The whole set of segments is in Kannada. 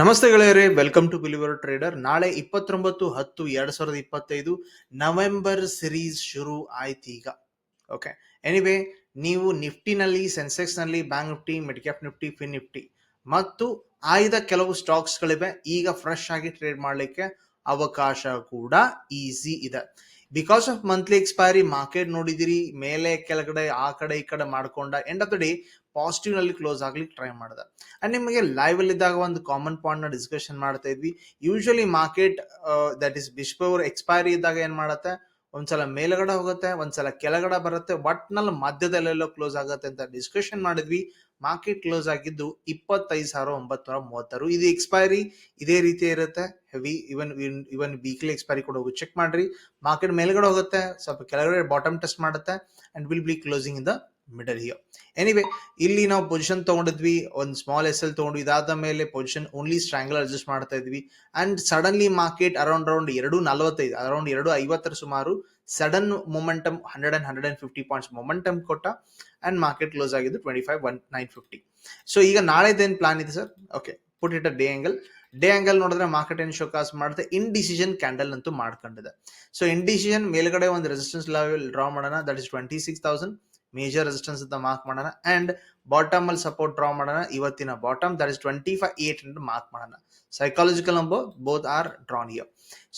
ನಮಸ್ತೆ ಗೆಳೆಯರೇ ವೆಲ್ಕಮ್ ಟು ಬಿಲಿವರ್ ಟ್ರೇಡರ್ ನಾಳೆ ಇಪ್ಪತ್ತೊಂಬತ್ತು ಹತ್ತು ಎರಡ್ ಸಾವಿರದ ಇಪ್ಪತ್ತೈದು ನವೆಂಬರ್ ಸಿರೀಸ್ ಶುರು ಆಯ್ತು ಈಗ. ಓಕೆ ಎನಿವೇ ನೀವು ನಿಫ್ಟಿನಲ್ಲಿ ಸೆನ್ಸೆಕ್ಸ್ನಲ್ಲಿ bank Nifty mid cap Nifty fin Nifty ಮತ್ತು ಆಯ್ದ ಕೆಲವು ಸ್ಟಾಕ್ಸ್ ಗಳಿವೆ. ಈಗ ಫ್ರೆಶ್ ಆಗಿ ಟ್ರೇಡ್ ಮಾಡಲಿಕ್ಕೆ ಅವಕಾಶ ಕೂಡ ಈಸಿ ಇದೆ. Because of monthly expiry market ನೋಡಿದಿರಿ, ಮೇಲೆ ಕೆಳಗಡೆ, ಆ ಕಡೆ, ಈ ಕಡೆ ಮಾಡ್ಕೊಂಡ ಎಂಡ್ ಆಫ್ ದ ಡೇ ಪಾಸಿಟಿವ್ನಲ್ಲಿ ಕ್ಲೋಸ್ ಆಗ್ಲಿಕ್ಕೆ ಟ್ರೈ ಮಾಡ್ದ. ಅಂಡ್ ನಿಮಗೆ ಲೈವ್ ಅಲ್ಲಿ ಇದ್ದಾಗ ಒಂದು ಕಾಮನ್ ಪಾಯಿಂಟ್ನ ಡಿಸ್ಕಷನ್ ಮಾಡ್ತಾ ಇದ್ವಿ. Usually market that is before expiry ಇದ್ದಾಗ ಏನ್ ಮಾಡತ್ತೆ? ಒಂದ್ಸಲ ಮೇಲ್ಗಡೆ ಹೋಗುತ್ತೆ, ಒಂದ್ಸಲ ಕೆಳಗಡೆ ಬರುತ್ತೆ, ಒಟ್ನಲ್ಲಿ ಮಧ್ಯದಲ್ಲೆಲ್ಲೋ ಕ್ಲೋಸ್ ಆಗುತ್ತೆ ಅಂತ ಡಿಸ್ಕಷನ್ ಮಾಡಿದ್ವಿ. ಮಾರ್ಕೆಟ್ ಕ್ಲೋಸ್ ಆಗಿದ್ದು ಇಪ್ಪತ್ತೈದು ಸಾವಿರ ಒಂಬತ್ತು ಮೂವತ್ತಾರು. ಇದು ಎಕ್ಸ್ಪೈರಿ ಇದೇ ರೀತಿ ಇರುತ್ತೆ. Heavy even even weekly expiry ಕೂಡ ಹೋಗಿ ಚೆಕ್ ಮಾಡ್ರಿ. ಮಾರ್ಕೆಟ್ ಮೇಲ್ಗಡೆ ಹೋಗುತ್ತೆ, ಸ್ವಲ್ಪ ಕೆಳಗಡೆ ಬಾಟಮ್ ಟೆಸ್ಟ್ ಮಾಡುತ್ತೆ and will be closing in the middle here anyway ಇಲ್ಲಿ ನಾವು ಪೊಸಿಷನ್ ತಗೊಂಡಿದ್ವಿ, ಒಂದು ಸ್ಮಾಲ್ ಎಸ್ ಎಲ್ ತಗೊಂಡು, ಇದಾದ ಮೇಲೆ ಪೊಸಿಷನ್ ಓನ್ಲಿ ಸ್ಟ್ರಾಂಗಲ್ ಅಡ್ಜಸ್ಟ್ ಮಾಡ್ತಾ ಇದ್ವಿ. And suddenly market around around ಎರಡು ನಲವತ್ತೈದು ಅರೌಂಡ್ ಎರಡು ಐವತ್ತರ ಸುಮಾರು sudden momentum hundred and hundred and fifty points momentum ಕೊಟ್ಟ ಅಂಡ್ ಮಾರ್ಕೆಟ್ ಕ್ಲೋಸ್ ಆಗಿದ್ದು twenty five one nine fifty so ಈಗ ನಾಳೆದೇನು ಪ್ಲಾನ್ ಇದೆ sir okay put it a day angle day angle ನೋಡಿದ್ರೆ ಮಾರ್ಕೆಟ್ ಏನು ಶೋಕಾಸ್ ಮಾಡುತ್ತೆ? ಇನ್ ಡಿಸಿಷನ್ ಕ್ಯಾಂಡಲ್ ಅಂತೂ ಮಾಡ್ಕೊಂಡಿದೆ. ಸೊ ಇನ್ ಡಿಸಿಷನ್ ಮೇಲ್ಗಡೆ ಒಂದು ರೆಸಿಸ್ಟೆನ್ಸ್ ಲೆವೆಲ್ ಡ್ರಾ ಮಾಡೋಣ. That is twenty six thousand major resistance ಅಂತ ಮಾರ್ಕ್ ಮಾಡೋಣ. ಅಂಡ್ ಬಾಟಮ್ ಅಲ್ಲಿ ಸಪೋರ್ಟ್ ಡ್ರಾ ಮಾಡೋಣ. ಇವತ್ತಿನ bottom that is twenty five eight hundred mark ಮಾಡೋಣ. Psychological ಅಂಬೋ both are drawn here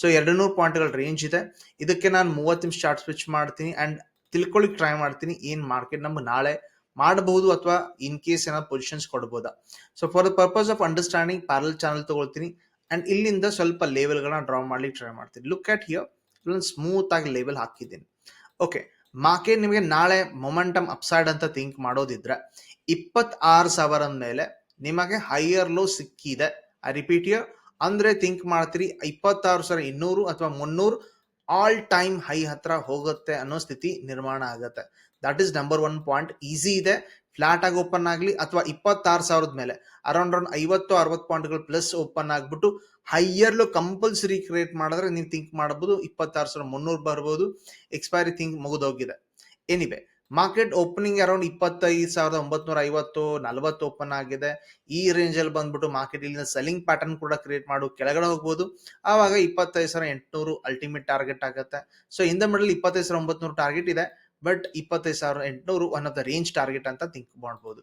so ಎರಡು ನೂರು ಪಾಯಿಂಟ್ಗಳ ರೇಂಜ್ ಇದೆ. ಇದಕ್ಕೆ ನಾನು ಮೂವತ್ತು ನಿಮಿಷ ಚಾರ್ಟ್ ಸ್ವಿಚ್ ಮಾಡ್ತೀನಿ. ಅಂಡ್ ತಿಳ್ಕೊಳ್ಳಿಕ್ ಟ್ರೈ ಮಾಡ್ತೀನಿ. ಏನು ಮಾರ್ಕೆಟ್ ನಮ್ಗೆ ನಾಳೆ ಮಾಡಬಹುದು ಅಥವಾ ಇನ್ ಕೇಸ್ ಏನಾದ್ರು ಪೊಸಿಷನ್ಸ್ ಕೊಡ್ಬೋದಾ? So for the purpose of understanding parallel channel ತಗೊಳ್ತೀನಿ. ಅಂಡ್ ಇಲ್ಲಿಂದ ಸ್ವಲ್ಪ ಲೆವೆಲ್ಗಳನ್ನ ಡ್ರಾ ಮಾಡ್ಲಿಕ್ಕೆ ಟ್ರೈ ಮಾಡ್ತೀನಿ. ಲುಕ್ ಅಟ್ ಹಿಯರ್ ಇಲ್ಲೊಂದು ಸ್ಮೂತ್ ಆಗಿ ಲೆವೆಲ್ ಹಾಕಿದ್ದೀನಿ. ಓಕೆ ಮಾರ್ಕೆಟ್ ನಿಮಗೆ ನಾಳೆ ಮೊಮೆಂಟಮ್ ಅಪ್ಸೈಡ್ ಅಂತ ಥಿಂಕ್ ಮಾಡೋದಿದ್ರೆ, ಇಪ್ಪತ್ತಾರು ಸಾವಿರ ಮೇಲೆ ನಿಮಗೆ ಹೈಯರ್ ಲೋ ಸಿಕ್ಕಿದೆ. ಐ ರಿಪೀಟ್ ಇಯರ್ ಅಂದ್ರೆ ಥಿಂಕ್ ಮಾಡ್ತೀರಿ, ಇಪ್ಪತ್ತಾರು ಸಾವಿರ ಇನ್ನೂರು ಅಥವಾ ಮುನ್ನೂರು ಆಲ್ ಟೈಮ್ ಹೈ ಹತ್ರ ಹೋಗುತ್ತೆ ಅನ್ನೋ ಸ್ಥಿತಿ ನಿರ್ಮಾಣ ಆಗುತ್ತೆ. That is number one point easy ಇದೆ. ಫ್ಲಾಟ್ ಆಗಿ ಓಪನ್ ಆಗಲಿ ಅಥವಾ ಇಪ್ಪತ್ತಾರು ಸಾವಿರದ ಮೇಲೆ. ಅರೌಂಡ್ ಅರೌಂಡ್ ಐವತ್ತು, ಅರವತ್ತು ಪಾಯಿಂಟ್ಗಳು ಪ್ಲಸ್ ಓಪನ್ ಆಗ್ಬಿಟ್ಟು ಹೈಯರ್ ಲೋ ಕಂಪಲ್ಸರಿ ಕ್ರಿಯೇಟ್ ಮಾಡಿದ್ರೆ ನೀವು ಥಿಂಕ್ ಮಾಡಬಹುದು ಇಪ್ಪತ್ತಾರು ಸಾವಿರ ಮುನ್ನೂರು ಬರ್ಬೋದು. ಎಕ್ಸ್ಪೈರಿ ಥಿಂಕ್ ಮುಗಿದೋಗಿದೆ. ಎನಿವೆ ಮಾರ್ಕೆಟ್ ಓಪನಿಂಗ್ ಅರೌಂಡ್ ಇಪ್ಪತ್ತೈದು ಸಾವಿರದ ಒಂಬತ್ನೂರ ಐವತ್ತು, ನಲವತ್ತು ಓಪನ್ ಆಗಿದೆ. ಈ ರೇಂಜ್ ಅಲ್ಲಿ ಬಂದ್ಬಿಟ್ಟು ಮಾರ್ಕೆಟ್ ಇಲ್ಲಿನ ಸೆಲ್ಲಿಂಗ್ ಪ್ಯಾಟರ್ನ್ ಕೂಡ ಕ್ರಿಯೇಟ್ ಮಾಡು ಕೆಳಗಡೆ ಹೋಗ್ಬೋದು. ಆವಾಗ ಇಪ್ಪತ್ತೈದು ಸಾವಿರ ಎಂಟುನೂರು ಅಲ್ಟಿಮೇಟ್ ಟಾರ್ಗೆಟ್ ಆಗುತ್ತೆ. ಸೊ ಇನ್ ದ ಮಿಡಲ್ ಇಪ್ಪತ್ತೈದು ಸಾವಿರ ಒಂಬತ್ನೂರು ಟಾರ್ಗೆಟ್ ಇದೆ. ಬಟ್ ಇಪ್ಪತ್ತೈದು ಸಾವಿರ ಎಂಟುನೂರು one of the range target ಅಂತ ಥಿಂಕ್ ಮಾಡ್ಬೋದು.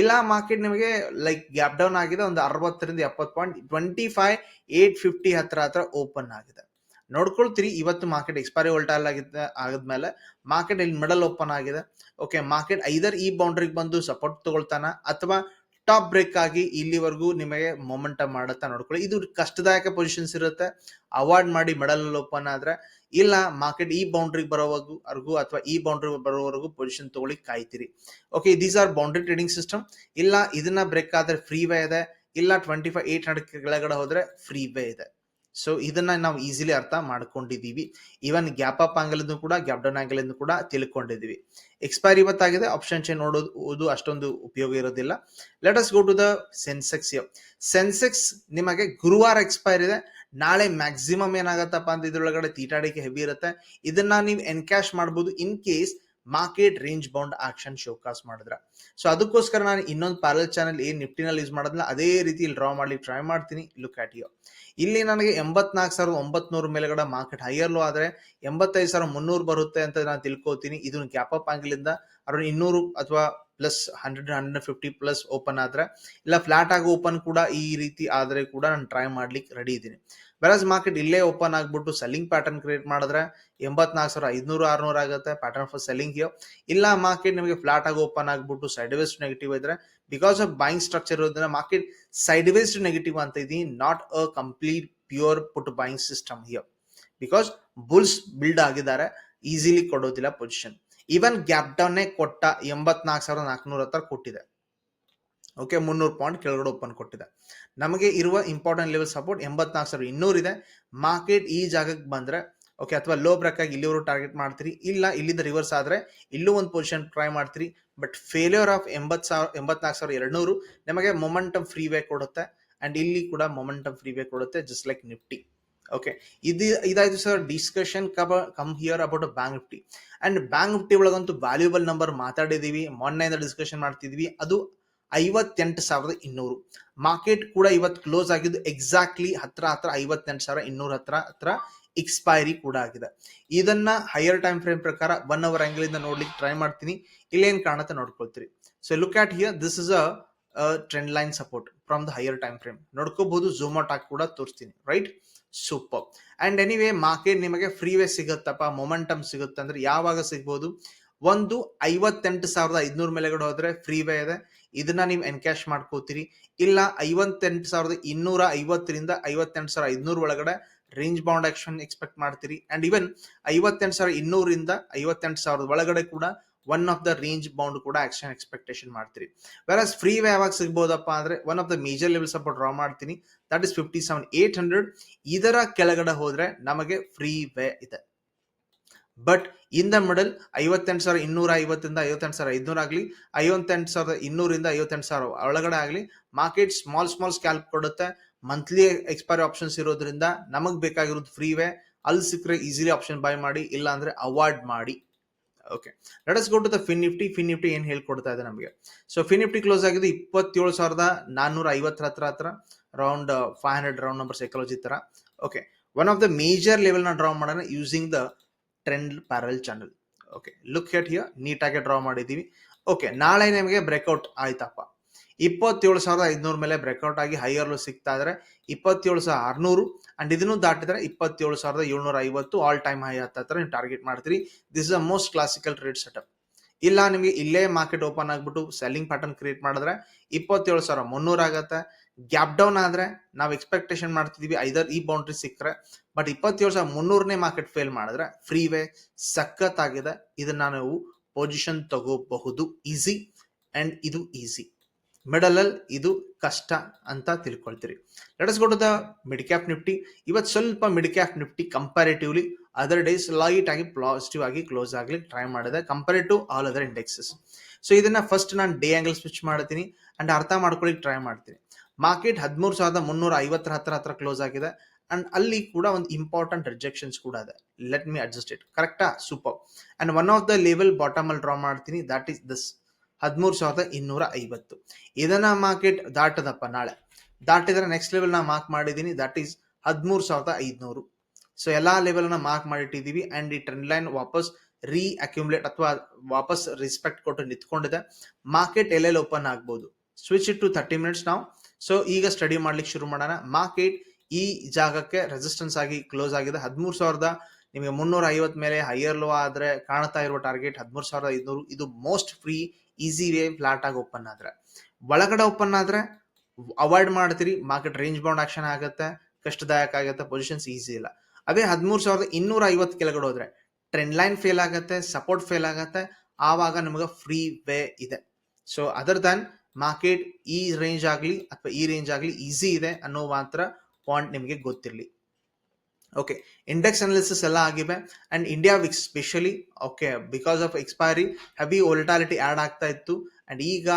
ಇಲ್ಲ ಮಾರ್ಕೆಟ್ ನಿಮಗೆ ಲೈಕ್ ಗ್ಯಾಪ್ ಡೌನ್ ಆಗಿದೆ. ಒಂದು ಅರವತ್ತರಿಂದ ಎಪ್ಪತ್ತು point twenty five eight fifty ಹತ್ರ ಹತ್ರ ಓಪನ್ ಆಗಿದೆ. ನೋಡ್ಕೊಳ್ತೀರಿ. ಇವತ್ತು ಮಾರ್ಕೆಟ್ ಎಕ್ಸ್ಪೈರಿ ವೋಲ್ಟಾಲ್ ಆಗಿದೆ ಆದ್ಮೇಲೆ ಮಾರ್ಕೆಟ್ ಇಲ್ಲಿ ಮಿಡಲ್ ಓಪನ್ ಆಗಿದೆ. ಓಕೆ ಮಾರ್ಕೆಟ್ ಐದರ್ ಈ ಬೌಂಡ್ರಿಗೆ ಬಂದು ಸಪೋರ್ಟ್ ತಗೊಳ್ತಾನ ಅಥವಾ ಟಾಪ್ ಬ್ರೇಕ್ ಆಗಿ ಇಲ್ಲಿವರೆಗೂ ನಿಮಗೆ ಮೊಮೆಂಟಮ್ ಮಾಡುತ್ತಾ ನೋಡ್ಕೊಳ್ಳಿ. ಇದು ಕಷ್ಟದಾಯಕ ಪೊಸಿಷನ್ಸ್ ಇರುತ್ತೆ. ಅವಾಯ್ಡ್ ಮಾಡಿ ಮಿಡಲ್ ಓಪನ್ ಆದ್ರೆ ಇಲ್ಲ ಮಾರ್ಕೆಟ್ ಈ ಬೌಂಡ್ರಿಗೆ ಬರೋವರೆಗೂ ಅಥವಾ ಈ ಬೌಂಡ್ರಿ ಬರೋವರೆಗೂ ಪೊಸಿಷನ್ ತಗೊಳ್ಳಿ ಕಾಯ್ತೀರಿ. Okay these are boundary trading system ಇಲ್ಲ, ಇದನ್ನ ಬ್ರೇಕ್ ಆದ್ರೆ ಫ್ರೀ ವೇ ಇದೆ. ಇಲ್ಲ ಟ್ವೆಂಟಿ ಫೈವ್ ಏಟ್ ಹಂಡ್ರೆಡ್ ಕೆಳಗಡೆ ಹೋದರೆ ಫ್ರೀ ವೇ ಇದೆ. ಸೊ ಇದನ್ನ ನಾವು ಈಸಿಲಿ ಅರ್ಥ ಮಾಡ್ಕೊಂಡಿದೀವಿ ಈವನ್ ಗ್ಯಾಪ್ ಅಪ್ ಆಂಗಲ್ ಕೂಡ ಗ್ಯಾಪ್ ಡೌನ್ ಆಂಗಲ್ ಕೂಡ ತಿಳ್ಕೊಂಡಿದೀವಿ ಎಕ್ಸ್ಪೈರ್ ಇವತ್ತಾಗಿದೆ ಆಪ್ಷನ್ ಚೇಂಜ್ ನೋಡೋದು ಅಷ್ಟೊಂದು ಉಪಯೋಗ ಇರೋದಿಲ್ಲ. Let us go to the Sensex Sensex ನಿಮಗೆ ಗುರುವಾರ ಎಕ್ಸ್ಪೈರ್ ಇದೆ. ನಾಳೆ ಮ್ಯಾಕ್ಸಿಮಮ್ ಏನಾಗತ್ತಪ್ಪ ಅಂತ ಇದ್ರೊಳಗಡೆ ತೀಟಾಡಿಕೆ ಹೆವಿ ಇರುತ್ತೆ. ಇದನ್ನ ನೀವು ಎನ್ಕ್ಯಾಶ್ ಮಾಡ್ಬೋದು. In case market range bound action showcase ಮಾಡಿದ್ರೆ. ಸೊ ಅದಕ್ಕೋಸ್ಕರ ನಾನು ಇನ್ನೊಂದು ಪ್ಯಾರಲ್ ಚಾನಲ್ ಏನ್ ನಿಫ್ಟಿನಲ್ಲಿ ಯೂಸ್ ಮಾಡೋದಿಲ್ಲ, ಅದೇ ರೀತಿ ಇಲ್ಲಿ ಡ್ರಾ ಮಾಡ್ಲಿಕ್ಕೆ ಟ್ರೈ ಮಾಡ್ತೀನಿ. ಲುಕ್ ಆಟ್ ಯೋ ಇಲ್ಲಿ ನನಗೆ ಎಂಬತ್ನಾಲ್ಕು ಸಾವಿರದ ಒಂಬತ್ನೂರು ಮೇಲೆಗಡೆ ಮಾರ್ಕೆಟ್ ಹೈಯರ್ ಲೋ ಆದ್ರೆ ಎಂಬತ್ತೈದು ಸಾವಿರ ಮುನ್ನೂರು ಬರುತ್ತೆ ಅಂತ ನಾನು ತಿಳ್ಕೊತೀನಿ. ಇದನ್ನು ಗ್ಯಾಪ್ ಅಪ್ ಆಗಿಲಿಂದ ಅರೌಂಡ್ ಇನ್ನೂರು ಅಥವಾ plus hundred hundred fifty plus open ಆದ್ರೆ, ಇಲ್ಲ ಫ್ಲಾಟ್ ಆಗಿ ಓಪನ್ ಕೂಡ ಈ ರೀತಿ ಆದ್ರೆ ಕೂಡ ನಾನು ಟ್ರೈ ಮಾಡ್ಲಿಕ್ಕೆ ರೆಡಿ ಇದ್ದೀನಿ. ವೆರಸ್ ಮಾರ್ಕೆಟ್ ಇಲ್ಲೇ ಓಪನ್ ಆಗ್ಬಿಟ್ಟು ಸೆಲ್ಲಿಂಗ್ ಪ್ಯಾಟರ್ನ್ ಕ್ರಿಯೇಟ್ ಮಾಡಿದ್ರೆ ಎಂಬತ್ನಾಲ್ಕು ಸಾವಿರ, ಐದುನೂರು, ಆರ್ನೂರ ಆಗುತ್ತೆ ಪ್ಯಾಟರ್ನ್ ಫಾರ್ ಸೆಲ್ಲಿಂಗ್ ಇಲ್ಲ ಮಾರ್ಕೆಟ್ ನಿಮಗೆ ಫ್ಲಾಟ್ ಆಗಿ ಓಪನ್ ಆಗ್ಬಿಟ್ಟು ಸೈಡ್ ವೇಸ್ಟ್ ನೆಗೆಟಿವ್ ಇದ್ರೆ ಬಿಕಾಸ್ ಆಫ್ ಬೈಂಗ್ ಸ್ಟ್ರಕ್ಚರ್ ಇರೋದ್ರಿಂದ ಮಾರ್ಕೆಟ್ ಸೈಡ್ ವೇಸ್ಟ್ ನೆಗೆಟಿವ್ ಅಂತ ಇದೀನಿ not a complete pure put buying system here because bulls build ಆಗಿದ್ದಾರೆ ಈಸಿಲಿ ಕೊಡೋದಿಲ್ಲ ಪೊಸಿಷನ್ ಈವನ್ ಗ್ಯಾಪ್ ಡೌನ್ ಕೊಟ್ಟ ಎಂಬತ್ನಾಲ್ಕು ಸಾವಿರದ ನಾಲ್ಕುನೂರ ಹತ್ರ ಕೊಟ್ಟಿದೆ. ಓಕೆ ಮುನ್ನೂರು ಪಾಯಿಂಟ್ ಕೆಳಗಡೆ ಓಪನ್ ಕೊಟ್ಟಿದೆ. ನಮಗೆ ಇರುವ ಇಂಪಾರ್ಟೆಂಟ್ ಲೆವೆಲ್ ಸಪೋರ್ಟ್ ಎಂಬತ್ನಾಲ್ಕು ಸಾವಿರ. ಇನ್ನೂರು ಇದೆ. ಮಾರ್ಕೆಟ್ ಈ ಜಾಗಕ್ಕೆ ಬಂದ್ರೆ ಓಕೆ ಅಥವಾ ಲೋ ಬ್ರೇಕ್ ಆಗಿ ಇಲ್ಲಿವರು ಟಾರ್ಗೆಟ್ ಮಾಡ್ತೀರಿ. ಇಲ್ಲ, ಇಲ್ಲಿಂದ ರಿವರ್ಸ್ ಆದ್ರೆ, ಇಲ್ಲೂ ಒಂದು ಪೊಸಿಷನ್ ಟ್ರೈ ಮಾಡ್ತೀರಿ. ಬಟ್ ಫೇಲ್ಯೂರ್ ಆಫ್ ಎಂಬತ್ ಸಾವಿರ, ಎಂಬತ್ನಾಲ್ಕು ಸಾವಿರ ಎರಡುನೂರು ನಮಗೆ ಮೊಮೆಂಟಮ್ ಫ್ರೀ ವೇ ಕೊಡುತ್ತೆ. ಅಂಡ್ ಇಲ್ಲಿ ಕೂಡ ಮೊಮೆಂಟಮ್ ಫ್ರೀ ವೇ ಕೊಡುತ್ತೆ ಜಸ್ಟ್ ಲೈಕ್ ನಿಫ್ಟಿ ಓಕೆ ಇದು, ಇದಾಯ್ತು sir discussion ಕಬ come here about bank Nifty and bank Nifty ಒಳಗಂತೂ valuable number ಮಾತಾಡಿದೀವಿ. ಮೊನ್ನೆಯಿಂದ ಡಿಸ್ಕಷನ್ ಮಾಡ್ತಿದ್ವಿ. ಅದು ಐವತ್ತೆಂಟು ಸಾವಿರದ ಇನ್ನೂರು. ಮಾರ್ಕೆಟ್ ಕೂಡ ಇವತ್ತು ಕ್ಲೋಸ್ ಆಗಿದ್ದು ಎಕ್ಸಾಕ್ಟ್ಲಿ ಹತ್ರ ಹತ್ರ ಐವತ್ತೆಂಟು ಸಾವಿರ ಇನ್ನೂರ ಹತ್ರ ಹತ್ರ ಎಕ್ಸ್ಪೈರಿ ಕೂಡ ಆಗಿದೆ. ಇದನ್ನ ಹೈಯರ್ ಟೈಮ್ ಫ್ರೇಮ್ ಪ್ರಕಾರ ಒನ್ ಅವರ್ ಆಂಗಲ್ ಇಂದ ನೋಡ್ಲಿಕ್ಕೆ ಟ್ರೈ ಮಾಡ್ತೀನಿ. ಇಲ್ಲೇನ್ ಕಾಣುತ್ತೆ ನೋಡ್ಕೊಳ್ತೀರಿ. So look at here this is a trend line support from the higher time frame ನೋಡ್ಕೋಬಹುದು zoom ಆಗಿ ಕೂಡ ತೋರಿಸ್ತೀನಿ right super and anyway market ನಿಮಗೆ ಫ್ರೀ ವೇ ಸಿಗುತ್ತಪ್ಪ ಮೊಮೆಂಟಮ್ ಸಿಗುತ್ತೆ ಅಂದ್ರೆ ಯಾವಾಗ ಸಿಗ್ಬೋದು? ಒಂದು ಐವತ್ತೆಂಟು ಸಾವಿರದ ಐದುನೂರು ಮೇಲೆಗಡೆ ಹೋದ್ರೆ ಫ್ರೀ ವೇ ಇದೆ. ಇದನ್ನ ನೀವು ಎನ್ಕ್ಯಾಶ್ ಮಾಡ್ಕೋತೀರಿ. ಇಲ್ಲ, ಐವತ್ತೆಂಟು ಸಾವಿರದ ಇನ್ನೂರ ಐವತ್ತರಿಂದ ಐವತ್ತೆಂಟು ಸಾವಿರ ಐದ್ನೂರ ಒಳಗಡೆ ರೇಂಜ್ ಬೌಂಡ್ ಆಕ್ಷನ್ ಎಕ್ಸ್ಪೆಕ್ಟ್ ಮಾಡ್ತೀರಿ. ಅಂಡ್ ಇವನ್ ಐವತ್ತೆಂಟು ಸಾವಿರ ಇನ್ನೂರಿಂದ ಐವತ್ತೆಂಟು ಸಾವಿರದ ಒಳಗಡೆ ಕೂಡ one of the range bound ಕೂಡ ಆಕ್ಷನ್ ಎಕ್ಸ್ಪೆಕ್ಟೇಷನ್ ಮಾಡ್ತೀರಿ. ವೆರಸ್ ಫ್ರೀ ವೇ ಯಾವಾಗ ಸಿಗ್ಬೋದಪ್ಪ ಅಂದ್ರೆ one of the major level support draw ಮಾಡ್ತೀನಿ. That is fifty seven eight hundred ಇದರ ಕೆಳಗಡೆ ಹೋದ್ರೆ ನಮಗೆ ಫ್ರೀ ವೇ ಇದೆ. ಬಟ್ ಇನ್ ದ ಮಿಡಲ್ ಐವತ್ತೆಂಟು ಸಾವಿರ ಇನ್ನೂರ ಐವತ್ತರಿಂದ ಐವತ್ತೆಂಟು ಸಾವಿರ ಐದುನೂರ ಆಗಲಿ, ಐವತ್ತೆಂಟು ಸಾವಿರದ ಇನ್ನೂರಿಂದ ಐವತ್ತೆಂಟು ಸಾವಿರ ಒಳಗಡೆ ಆಗಲಿ ಮಾರ್ಕೆಟ್ ಸ್ಮಾಲ್ ಸ್ಮಾಲ್ ಸ್ಕ್ಯಾಲ್ಪ್ ಕೊಡುತ್ತೆ. ಮಂತ್ಲಿ ಎಕ್ಸ್ಪೈರಿ ಆಪ್ಷನ್ಸ್ ಇರೋದ್ರಿಂದ ನಮಗೆ ಬೇಕಾಗಿರೋದು ಫ್ರೀವೇ ಅಲ್ಲಿ ಸಿಕ್ಕರೆ ಈಸಿಲಿ ಆಪ್ಷನ್ ಬೈ ಮಾಡಿ ಇಲ್ಲ ಅಂದ್ರೆ ಅವಾಯ್ಡ್ ಮಾಡಿ. Okay let us go to the Fin Nifty Fin Nifty ಏನು ಹೇಳ್ಕೊಡ್ತಾ ಇದೆ ನಮಗೆ? ಸೊ ಫಿನ್ ನಿಫ್ಟಿ ಕ್ಲೋಸ್ ಆಗಿದೆ ಇಪ್ಪತ್ತೇಳು ಸಾವಿರದ ನಾನ್ನೂರ ಐವತ್ತರ ಹತ್ರ ಹತ್ರ round five hundred round number psychology ತರ. Okay one of the major ಲೆವೆಲ್ನ draw ಮಾಡೋಣ using the trend parallel channel okay look at here ನೀಟಾಗಿ ಡ್ರಾ ಮಾಡಿದೀವಿ ಓಕೆ ನಾಳೆ ನಿಮಗೆ ಬ್ರೇಕ್ಔಟ್ ಆಯ್ತಪ್ಪ. ಇಪ್ಪತ್ತೇಳು ಸಾವಿರದ ಐದುನೂರ ಮೇಲೆ ಬ್ರೇಕ್ಔಟ್ ಆಗಿ ಹೈಯರ್ ಸಿಗ್ತಾ ಇದ್ರೆ ಇಪ್ಪತ್ತೇಳು ಸಾವಿರ ಆರ್ನೂರು ಅಂಡ್ ಇದನ್ನು ದಾಟಿದ್ರೆ ಇಪ್ಪತ್ತೇಳು ಸಾವಿರದ ಏಳ್ನೂರ ಐವತ್ತು ಆಲ್ ಟೈಮ್ ಹೈ ಹತ್ತಿರ ನೀವು ಟಾರ್ಗೆಟ್ ಮಾಡ್ತೀರಿ. This is a most classical trade setup ಇಲ್ಲ, ನಿಮಗೆ ಇಲ್ಲೇ ಮಾರ್ಕೆಟ್ ಓಪನ್ ಆಗ್ಬಿಟ್ಟು ಸೆಲ್ಲಿಂಗ್ ಪ್ಯಾಟರ್ನ್ ಕ್ರಿಯೇಟ್ ಮಾಡಿದ್ರೆ ಇಪ್ಪತ್ತೇಳು ಸಾವಿರ ಮುನ್ನೂರ ಆಗತ್ತೆ. ಗ್ಯಾಪ್ ಡೌನ್ ಆದರೆ ನಾವು ಎಕ್ಸ್ಪೆಕ್ಟೇಷನ್ ಮಾಡ್ತಿದೀವಿ ಐದರ್ ಈ ಬೌಂಡ್ರಿ ಸಿಕ್ಕರೆ ಬಟ್ ಇಪ್ಪತ್ತೇಳು ಸಾವಿರ ಮುನ್ನೂರನೇ ಮಾರ್ಕೆಟ್ ಫೇಲ್ ಮಾಡಿದ್ರೆ ಫ್ರೀ ವೇ ಸಖತ್ ಆಗಿದೆ ಇದನ್ನ ನಾವು ಪೊಸಿಷನ್ ತಗೋಬಹುದು. ಈಸಿ ಅಂಡ್ ಇದು ಈಸಿ ಮಿಡಲ್ ಇದು ಕಷ್ಟ ಅಂತ ತಿಳ್ಕೊಳ್ತೀರಿ. Let us go to the mid cap Nifty ಇವತ್ತು ಸ್ವಲ್ಪ mid cap Nifty comparatively other days light ಆಗಿ ಪಾಸಿಟಿವ್ ಆಗಿ ಕ್ಲೋಸ್ ಆಗ್ಲಿಕ್ಕೆ ಟ್ರೈ ಮಾಡಿದೆ. Compare to all other indexes so ಇದನ್ನ ಫಸ್ಟ್ ನಾನು ಡೇ ಆಂಗಲ್ ಸ್ವಿಚ್ ಮಾಡ್ತೀನಿ ಅಂಡ್ ಅರ್ಥ ಮಾಡ್ಕೊಳ್ಳಿಕ್ಕೆ ಟ್ರೈ ಮಾಡ್ತೀನಿ. ಮಾರ್ಕೆಟ್ ಹದಿಮೂರು ಸಾವಿರದ ಮುನ್ನೂರ ಐವತ್ತರ ಹತ್ರ ಹತ್ರ ಕ್ಲೋಸ್ ಆಗಿದೆ. ಅಂಡ್ ಅಲ್ಲಿ ಕೂಡ ಒಂದು ಇಂಪಾರ್ಟೆಂಟ್ ರಿಜೆಕ್ಷನ್ಸ್ ಕೂಡ ಇದೆ. ಲೆಟ್ ಮಿ ಅಡ್ಜಸ್ಟ್ ಇಟ್ ಕರೆಕ್ಟಾ super and one of the level bottom ಅಲ್ಲಿ ಡ್ರಾ ಮಾಡ್ತೀನಿ ದಟ್ ಈಸ್ ದಿಸ್ ಹದಿಮೂರು ಸಾವಿರದ ಇನ್ನೂರ ಐವತ್ತು. ಇದನ್ನ ಮಾರ್ಕೆಟ್ ದಾಟದಪ್ಪ ನಾಳೆ. ದಾಟಿದ್ರೆ ನೆಕ್ಸ್ಟ್ ಲೆವೆಲ್ ನಾ ಮಾರ್ಕ್ ಮಾಡಿದ್ದೀನಿ ದಟ್ ಈಸ್ ಹದಿಮೂರು ಸಾವಿರದ ಐದುನೂರು. ಸೊ ಎಲ್ಲಾ ಲೆವೆಲ್ನ ಮಾರ್ಕ್ ಮಾಡಿಟ್ಟಿದೀವಿ ಅಂಡ್ ಈ ಟ್ರೆಂಡ್ ಲೈನ್ ವಾಪಸ್ ರೀ ಅಕ್ಯುಮುಲೇಟ್ ಅಥವಾ ವಾಪಸ್ ರಿಸ್ಪೆಕ್ಟ್ ಕೊಟ್ಟು ನಿಂತ್ಕೊಂಡಿದೆ. ಮಾರ್ಕೆಟ್ ಎಲ್ಲೆಲ್ಲಿ ಓಪನ್ ಆಗ್ಬೋದು? Switch it to thirty minutes ನಾವು ಸೊ ಈಗ ಸ್ಟಡಿ ಮಾಡ್ಲಿಕ್ಕೆ ಶುರು ಮಾಡೋಣ. ಮಾರ್ಕೆಟ್ ಈ ಜಾಗಕ್ಕೆ ರೆಸಿಸ್ಟೆನ್ಸ್ ಆಗಿ ಕ್ಲೋಸ್ ಆಗಿದೆ. ಹದಿಮೂರು ಸಾವಿರದ ನಿಮಗೆ ಮುನ್ನೂರ ಐವತ್ತು ಮೇಲೆ ಹೈಯರ್ ಲೋ ಆದರೆ ಕಾಣ್ತಾ ಇರುವ ಟಾರ್ಗೆಟ್ ಹದಿಮೂರು ಸಾವಿರದ ಐದ್ನೂರು. ಇದು most free easy way flat ಆಗಿ ಓಪನ್ ಆದರೆ. ಒಳಗಡೆ ಓಪನ್ ಆದರೆ ಅವಾಯ್ಡ್ ಮಾಡ್ತೀರಿ. ಮಾರ್ಕೆಟ್ ರೇಂಜ್ ಬೌಂಡ್ ಆಕ್ಷನ್ ಆಗುತ್ತೆ. ಕಷ್ಟದಾಯಕ ಆಗುತ್ತೆ. ಪೊಸಿಷನ್ಸ್ ಈಸಿ ಇಲ್ಲ. ಅದೇ ಹದಿಮೂರು ಸಾವಿರದ ಇನ್ನೂರ ಐವತ್ತು ಕೆಳಗಡೆ ಹೋದರೆ ಟ್ರೆಂಡ್ ಲೈನ್ ಫೇಲ್ ಆಗುತ್ತೆ ಸಪೋರ್ಟ್ ಫೇಲ್ ಆಗುತ್ತೆ. ಆವಾಗ ನಿಮಗೆ ಫ್ರೀ ವೇ ಇದೆ. ಸೊ ಅದರ್ ದನ್ ಮಾರ್ಕೆಟ್ ಈ ರೇಂಜ್ ಆಗಲಿ ಅಥವಾ ಈ ರೇಂಜ್ ಆಗಲಿ ಈಸಿ ಇದೆ ಅನ್ನೋ ಮಾತ್ರ ಪಾಯಿಂಟ್ ನಿಮಗೆ ಗೊತ್ತಿರಲಿ. ಓಕೆ ಇಂಡೆಕ್ಸ್ ಅನಾಲಿಸಿಸ್ ಎಲ್ಲ ಆಗಿವೆ. And India VIX specially okay because of expiry heavy volatility add ಆಗ್ತಾ ಇತ್ತು. ಅಂಡ್ ಈಗ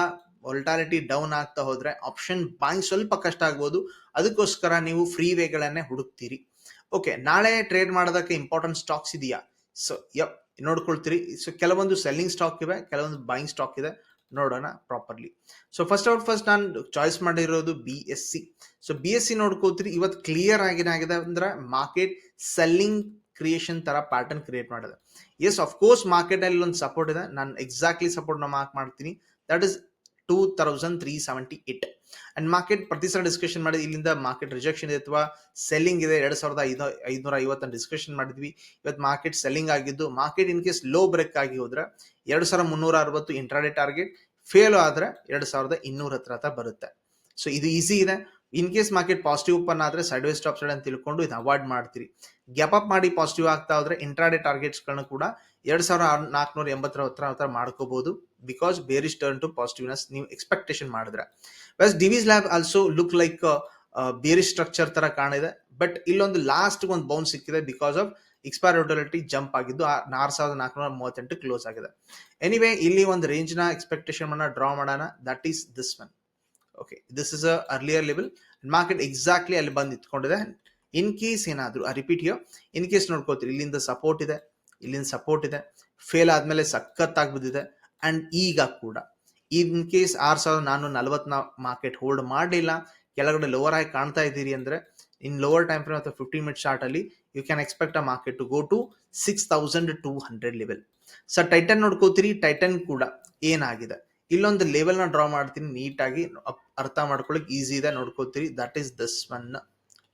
ಒಲ್ಟಾಲಿಟಿ ಡೌನ್ ಆಗ್ತಾ ಹೋದರೆ ಆಪ್ಷನ್ ಬಾಯಿಂಗ್ ಸ್ವಲ್ಪ ಕಷ್ಟ ಆಗ್ಬೋದು. ಅದಕ್ಕೋಸ್ಕರ ನೀವು ಫ್ರೀ ವೇಗಳನ್ನೇ ಹುಡುಕ್ತೀರಿ. ಓಕೆ ನಾಳೆ ಟ್ರೇಡ್ ಮಾಡೋದಕ್ಕೆ ಇಂಪಾರ್ಟೆಂಟ್ ಸ್ಟಾಕ್ಸ್ ಇದೆಯಾ? ಸೊ ಯಪ್ ನೋಡ್ಕೊಳ್ತೀರಿ. ಸೊ ಕೆಲವೊಂದು ಸೆಲ್ಲಿಂಗ್ ಸ್ಟಾಕ್ ಇವೆ, ಕೆಲವೊಂದು ಬಾಯಿಂಗ್ ಸ್ಟಾಕ್ ಇದೆ. ನೋಡೋಣ properly so first out first ನಾನು ಚಾಯ್ಸ್ ಮಾಡಿರೋದು B S C so B S C ನೋಡ್ಕೋತೀರಿ ಇವತ್ತು ಕ್ಲಿಯರ್ ಆಗಿನಾಗಿದೆ ಅಂದ್ರೆ ಮಾರ್ಕೆಟ್ ಸೆಲ್ಲಿಂಗ್ ಕ್ರಿಯೇಷನ್ ತರ ಪ್ಯಾಟರ್ನ್ ಕ್ರಿಯೇಟ್ ಮಾಡಿದೆ. ಎಸ್ ಕೋರ್ಸ್ ಮಾರ್ಕೆಟ್ ಅಲ್ಲಿ ಒಂದು ಸಪೋರ್ಟ್ ಇದೆ. ನಾನು ಎಕ್ಸಾಕ್ಟ್ಲಿ ಸಪೋರ್ಟ್ನ ಮಾರ್ಕ್ ಮಾಡ್ತೀನಿ. That is two thousand three seventy eight and market ಪ್ರತಿ ಸಲ ಡಿಸ್ಕಷನ್ ಮಾಡಿದ್ವಿ. ಇಲ್ಲಿಂದ ಮಾರ್ಕೆಟ್ ರಿಜೆಕ್ಷನ್ ಇದೆ ಅಥವಾ ಸೆಲ್ಲಿಂಗ್ ಇದೆ. ಎರಡ್ ಸಾವಿರದ ಐದು ಐದ್ನೂರ ಐವತ್ತನ್ನು ಡಿಸ್ಕಷನ್ ಮಾಡಿದ್ವಿ. ಇವತ್ತು ಮಾರ್ಕೆಟ್ ಸೆಲ್ಲಿಂಗ್ ಆಗಿದ್ದು market in case low break ಆಗಿ ಹೋದ್ರೆ ಎರಡ್ ಸಾವಿರದ ಮುನ್ನೂರ ಅರವತ್ತು ಇಂಟ್ರಾಡೇ ಟಾರ್ಗೆಟ್ ಫೇಲ್ ಆದ್ರೆ ಎರಡ್ ಸಾವಿರದ ಇನ್ನೂರ ಹತ್ರ ಹತ್ರ ಬರುತ್ತೆ. ಸೊ ಇದು ಈಸಿ ಇದೆ. In case market positive open ಆದ್ರೆ ಸೈಡ್ ವೇ ಸ್ಟಾಪ್ ಸೈಡ್ ಅಂತ ತಿಳ್ಕೊಂಡು ಇದು ಅವಾಯ್ಡ್ ಮಾಡ್ತೀರಿ. ಗ್ಯಾಪ್ ಅಪ್ ಮಾಡಿ ಪಾಸಿಟಿವ್ ಆಗ್ತಾ ಹೋದ್ರೆ ಇಂಟ್ರಾಡೆ ಟಾರ್ಗೆಟ್ಸ್ ಗಳನ್ನ ಕೂಡ ಎರಡ್ ಸಾವಿರ ನಾಲ್ಕುನೂರ ಎಂಬತ್ತರ ಹತ್ರ ಹತ್ರ ಮಾಡ್ಕೋಬಹುದು because bearish turn to positiveness ನೀವು ಎಕ್ಸ್ಪೆಕ್ಟೇಷನ್ ಮಾಡಿದ್ರೆ. ವೆಸ್ Divi's lab also look like bearish structure ತರ ಕಾಣಿದೆ. ಬಟ್ ಇಲ್ಲೊಂದು ಲಾಸ್ಟ್ ಒಂದು ಬೌನ್ಸ್ ಸಿಕ್ಕಿದೆ because of expiry volatility jump ಆಗಿದ್ದು ಆರ್ ಸಾವಿರದ ನಾಲ್ಕುನೂರ ಮೂವತ್ತೆಂಟು ಕ್ಲೋಸ್ ಆಗಿದೆ. ಎನಿವೇ ಇಲ್ಲಿ ಒಂದು ರೇಂಜ್ನ ಎಕ್ಸ್ಪೆಕ್ಟೇಷನ್ ಅನ್ನ ಡ್ರಾ ಮಾಡೋಣ. That is this one okay this is a earlier level market exactly ಅಲ್ಲಿ ಬಂದು ನಿಂತ್ಕೊಂಡಿದೆ. ಇನ್ ಕೇಸ್ ಏನಾದರೂ ರಿಪೀಟ್ ಹಿಯರ್ ಇನ್ ಕೇಸ್ ನೋಡ್ಕೋತೀರಿ, ಇಲ್ಲಿಂದ ಸಪೋರ್ಟ್ ಇದೆ, ಇಲ್ಲಿಂದ ಸಪೋರ್ಟ್ ಇದೆ. ಫೇಲ್ ಆದಮೇಲೆ ಸಖತ್ತಾಗಿ ಬಿದ್ದಿದೆ. ಅಂಡ್ ಈಗ ಕೂಡ ಇನ್ ಕೇಸ್ ಆರ್ ಸಾವಿರದ ನಾನ್ನೂರ ನಲವತ್ನ ಮಾರ್ಕೆಟ್ ಹೋಲ್ಡ್ ಮಾಡಲಿಲ್ಲ, ಕೆಳಗಡೆ ಲೋವರ್ ಆಗಿ ಕಾಣ್ತಾ ಇದ್ದೀರಿ ಅಂದ್ರೆ ಇನ್ ಲೋವರ್ ಟೈಮ್ ಫ್ರೇಮ್ ಅಥವಾ ಫಿಫ್ಟಿ ಮಿನಿಟ್ ಶಾರ್ಟ್ ಅಲ್ಲಿ you can expect a market to go to six thousand two hundred level sir Titan ನೋಡ್ಕೋತೀರಿ tighten ಕೂಡ ಏನಾಗಿದೆ? ಇಲ್ಲೊಂದು ಲೆವೆಲ್ನ ಡ್ರಾ ಮಾಡ್ತೀನಿ, ನೀಟಾಗಿ ಅರ್ಥ ಮಾಡ್ಕೊಳಕ್ ಈಸಿ ಇದೆ, ನೋಡ್ಕೋತೀರಿ that is this one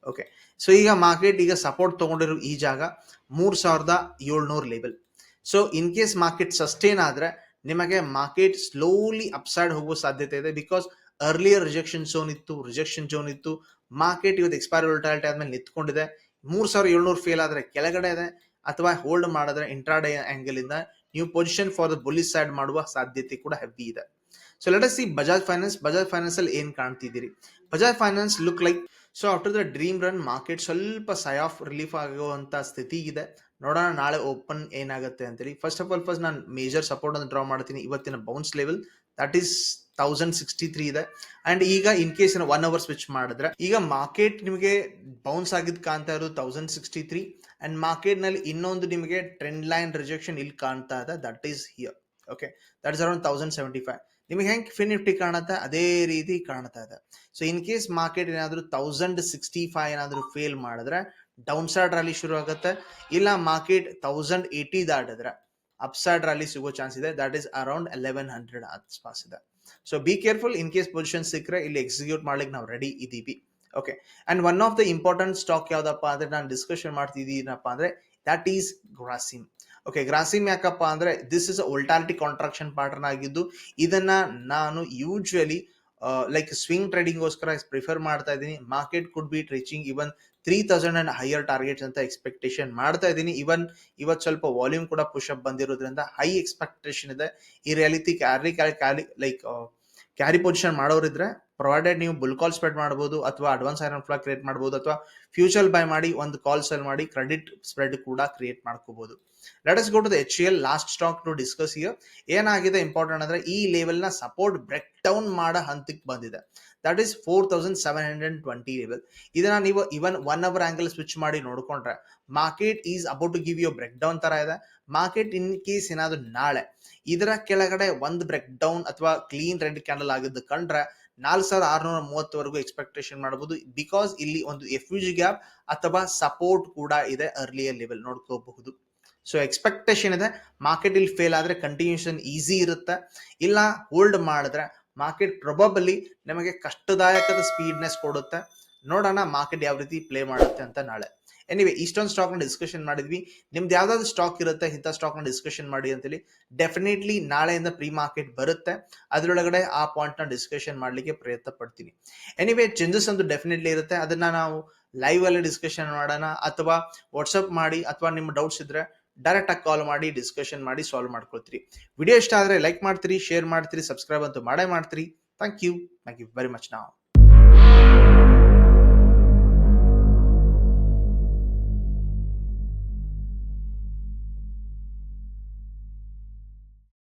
okay so ಈಗ ಮಾರ್ಕೆಟ್ ಈಗ ಸಪೋರ್ಟ್ ತಗೊಂಡಿರೋ ಈ ಜಾಗ ಮೂರ್ ಸಾವಿರದ ಏಳ್ನೂರು level so in case market sustain ಆದ್ರೆ ನಿಮಗೆ ಮಾರ್ಕೆಟ್ ಸ್ಲೋಲಿ ಅಪ್ಸೈಡ್ ಹೋಗುವ ಸಾಧ್ಯತೆ ಇದೆ ಬಿಕಾಸ್ ಅರ್ಲಿಯರ್ ರಿಜೆಕ್ಷನ್ ಝೋನ್ ಇತ್ತು ರಿಜೆಕ್ಷನ್ ಝೋನ್ ಇತ್ತು. ಮಾರ್ಕೆಟ್ ಇವತ್ತು ಎಕ್ಸ್ಪೈರಿ ವೋಲ್ಟಾಲಿಟಿ ಆದ್ಮೇಲೆ ನಿಂತ್ಕೊಂಡಿದೆ. ಮೂರು ಸಾವಿರ ಏಳ್ನೂರು ಫೇಲ್ ಆದ್ರೆ ಕೆಳಗಡೆ ಇದೆ ಅಥವಾ ಹೋಲ್ಡ್ ಮಾಡಿದ್ರೆ ಇಂಟ್ರಾಡೇ ಆಂಗಲ್ ಇಂದ ನೀವು position for the bullish side ಮಾಡುವ ಸಾಧ್ಯತೆ ಕೂಡ ಹೆವಿ ಇದೆ. So let us see Bajaj finance Bajaj finance ಅಲ್ಲಿ ಏನ್ ಕಾಣ್ತಿದ್ದೀರಿ? Bajaj finance look like so after the dream run market ಸ್ವಲ್ಪ ಸೈ ಆಫ್ ರಿಲೀಫ್ ಆಗುವಂತ ಸ್ಥಿತಿ ಇದೆ. ನೋಡೋಣ, ನಾಳೆ ಓಪನ್ ಏನಾಗುತ್ತೆ ಅಂತೇಳಿ. ಫಸ್ಟ್ ಆಫ್ ಆಲ್ ಫಸ್ಟ್ ನಾನು ಮೇಜರ್ ಸಪೋರ್ಟ್ ಅನ್ನು ಡ್ರಾ ಮಾಡ್ತೀನಿ ಇವತ್ತಿನ bounce level that is thousand sixty three ಇದೆ. ಅಂಡ್ ಈಗ in case one hour switch ಮಾಡಿದ್ರೆ, ಈಗ ಮಾರ್ಕೆಟ್ ನಿಮಗೆ ಬೌನ್ಸ್ ಆಗಿದ್ದು ಕಾಣ್ತಾ ಇರೋದು ತೌಸಂಡ್ ಸಿಕ್ಸ್ಟಿ ತ್ರೀ ಅಂಡ್ ಮಾರ್ಕೆಟ್ನಲ್ಲಿ ಇನ್ನೊಂದು ನಿಮಗೆ ಟ್ರೆಂಡ್ ಲೈನ್ ರಿಜೆಕ್ಷನ್ ಇಲ್ಲಿ ಕಾಣ್ತಾ ಇದೆ. That is here okay that is around thousand seventy five ನಿಮಗೆ ಹೆಂಗೆ ಫಿನ್ ನಿಫ್ಟಿ ಕಾಣುತ್ತೆ? ಅದೇ ರೀತಿ ಕಾಣ್ತಾ ಇದೆ. ಸೊ ಇನ್ ಕೇಸ್ ಮಾರ್ಕೆಟ್ ಏನಾದರೂ ತೌಸಂಡ್ ಸಿಕ್ಸ್ಟಿ ಫೈವ್ ಏನಾದರೂ ಫೇಲ್ ಮಾಡಿದ್ರೆ ಡೌನ್ ಸೈಡ್ ರ್ಯಾಲಿ ಶುರು ಆಗುತ್ತೆ ಇಲ್ಲ ಮಾರ್ಕೆಟ್ ತೌಸಂಡ್ ಏಯ್ಟಿ ದಾಟಿದ್ರೆ ಅಪ್ ಸೈಡ್ ರ್ಯಾಲಿ ಸಿಗೋ ಚಾನ್ಸ್ ಇದೆ. That is around eleven hundred ಆಸ್ಪಾಸ್ ಇದೆ. So be careful in case position ಸಿಕ್ಕರೆ ಇಲ್ಲಿ ಎಕ್ಸಿಕ್ಯೂಟ್ ಮಾಡ್ಲಿಕ್ಕೆ ನಾವು ರೆಡಿ ಇದ್ದೀವಿ okay and one of the important stock ಯಾವ್ದಪ್ಪ ಅಂದ್ರೆ ನಾನು ಡಿಸ್ಕಷನ್ ಮಾಡ್ತಿದ್ದೀನಪ್ಪ ಅಂದ್ರೆ that is Grasim okay Grasim ಯಾಕಪ್ಪ ಅಂದ್ರೆ this is volatility contraction pattern ಆಗಿದ್ದು ಇದನ್ನ ನಾನು ಯೂಶುವಲಿ ಲೈಕ್ ಸ್ವಿಂಗ್ ಟ್ರೇಡಿಂಗ್ಗೋಸ್ಕರ ಪ್ರಿಫರ್ ಮಾಡ್ತಾ ಇದ್ದೀನಿ. Market could be reaching even three thousand and higher targets ಅಂತ ಎಕ್ಸ್ಪೆಕ್ಟೇಷನ್ ಮಾಡ್ತಾ ಇದ್ದೀನಿ. ಇವನ್ ಇವತ್ತು ಸ್ವಲ್ಪ ವಾಲ್ಯೂಮ್ ಕೂಡ ಪುಷ್ ಅಪ್ ಬಂದಿರೋದ್ರಿಂದ ಹೈ ಎಕ್ಸ್ಪೆಕ್ಟೇಷನ್ ಇದೆ. ಈ reality carry carry like carry position ಮಾಡೋರಿದ್ರೆ provided ನೀವು ಬುಲ್ ಕಾಲ್ ಸ್ಪ್ರೆಡ್ ಮಾಡಬಹುದು ಅಥವಾ ಅಡ್ವಾನ್ಸ್ ಐರನ್ ಫ್ಲಾ ಕ್ರಿಯೇಟ್ ಮಾಡಬಹುದು ಅಥವಾ ಫ್ಯೂಚರ್ ಬೈ ಮಾಡಿ ಒಂದು ಕಾಲ್ ಸೆಲ್ ಮಾಡಿ ಕ್ರೆಡಿಟ್ ಸ್ಪ್ರೆಡ್ ಕೂಡ ಕ್ರಿಯೇಟ್ ಮಾಡ್ಕೋಬಹುದು let us go to the H L last stock to discuss here ಏನಾಗಿದೆ ಇಂಪಾರ್ಟೆಂಟ್ ಅಂದ್ರೆ ಈ ಲೆವೆಲ್ನ ಸಪೋರ್ಟ್ ಬ್ರೇಕ್ ಡೌನ್ ಮಾಡೋ ಹಂತಕ್ಕೆ ಬಂದಿದೆ. That is four thousand seven hundred twenty level ಇದನ್ನ ನೀವು even one hour angle switch ಮಾಡಿ ನೋಡ್ಕೊಂಡ್ರೆ market is about to give you break down ತರ ಇದೆ. ಮಾರ್ಕೆಟ್ ಇನ್ ಕೇಸ್ ಏನಾದ್ರು ನಾಳೆ ಇದರ ಕೆಳಗಡೆ ಒಂದ್ ಬ್ರೇಕ್ ಡೌನ್ ಅಥವಾ ಕ್ಲೀನ್ ರೆಡ್ ಕ್ಯಾಂಡಲ್ ಆಗಿದ್ದು ಕಂಡ್ರೆ ನಾಲ್ಕು ಸಾವಿರದ ಆರ್ನೂರ ಮೂವತ್ತವರೆಗೂ ಎಕ್ಸ್ಪೆಕ್ಟೇಷನ್ ಮಾಡಬಹುದು ಬಿಕಾಸ್ ಇಲ್ಲಿ ಒಂದು ಎಫ್ ಯು ಜಿ ಗ್ಯಾಪ್ ಅಥವಾ ಸಪೋರ್ಟ್ ಕೂಡ ಇದೆ ಅರ್ಲಿಯರ್ ಲೆವೆಲ್ ನೋಡ್ಕೋಬಹುದು. ಸೊ ಎಕ್ಸ್ಪೆಕ್ಟೇಷನ್ ಇದೆ. ಮಾರ್ಕೆಟ್ ಇಲ್ಲಿ ಫೇಲ್ ಆದ್ರೆ ಕಂಟಿನ್ಯೂಷನ್ ಈಸಿ ಇರುತ್ತೆ. ಇಲ್ಲ ಹೋಲ್ಡ್ ಮಾಡಿದ್ರೆ ಮಾರ್ಕೆಟ್ ಪ್ರೊಬಬಲಿ ನಮಗೆ ಕಷ್ಟದಾಯಕದ ಸ್ಪೀಡ್ನೆಸ್ ಕೊಡುತ್ತೆ. ನೋಡೋಣ ಮಾರ್ಕೆಟ್ ಯಾವ ರೀತಿ ಪ್ಲೇ ಮಾಡುತ್ತೆ ಅಂತ ನಾಳೆ. ಎನಿವೆ ಇಷ್ಟೊಂದು ಸ್ಟಾಕ್ನ ಡಿಸ್ಕಷನ್ ಮಾಡಿದ್ವಿ. ನಿಮ್ದು ಯಾವ್ದಾದ್ರು ಸ್ಟಾಕ್ ಇರುತ್ತೆ, ಇಂಥ ಸ್ಟಾಕ್ನ ಡಿಸ್ಕಷನ್ ಮಾಡಿ ಅಂತೇಳಿ ಡೆಫಿನೆಟ್ಲಿ ನಾಳೆಯಿಂದ ಪ್ರೀ ಮಾರ್ಕೆಟ್ ಬರುತ್ತೆ. ಅದರೊಳಗಡೆ ಆ ಪಾಯಿಂಟ್ನ ಡಿಸ್ಕಷನ್ ಮಾಡಲಿಕ್ಕೆ ಪ್ರಯತ್ನ ಪಡ್ತೀನಿ. ಎನಿವೆ ಚೇಂಜಸ್ ಅಂತೂ ಡೆಫಿನೆಟ್ಲಿ ಇರುತ್ತೆ. ಅದನ್ನ ನಾವು ಲೈವ್ ಅಲ್ಲಿ ಡಿಸ್ಕಷನ್ ಮಾಡೋಣ, ಅಥವಾ ವಾಟ್ಸಪ್ ಮಾಡಿ, ಅಥವಾ ನಿಮ್ಮ ಡೌಟ್ಸ್ ಇದ್ರೆ ಡೈರೆಕ್ಟ್ ಆಗಿ ಕಾಲ್ ಮಾಡಿ ಡಿಸ್ಕಷನ್ ಮಾಡಿ ಸಾಲ್ವ್ ಮಾಡ್ಕೊಳ್ತೀರಿ. ವಿಡಿಯೋ ಇಷ್ಟ ಆದ್ರೆ ಲೈಕ್ ಮಾಡ್ತೀರಿ ಶೇರ್ ಮಾಡ್ತೀರಿ ಸಬ್ಸ್ಕ್ರೈಬ್ ಅಂತೂ ಮಾಡೇ ಮಾಡ್ತೀರಿ. Thank you thank you very much ನಾವು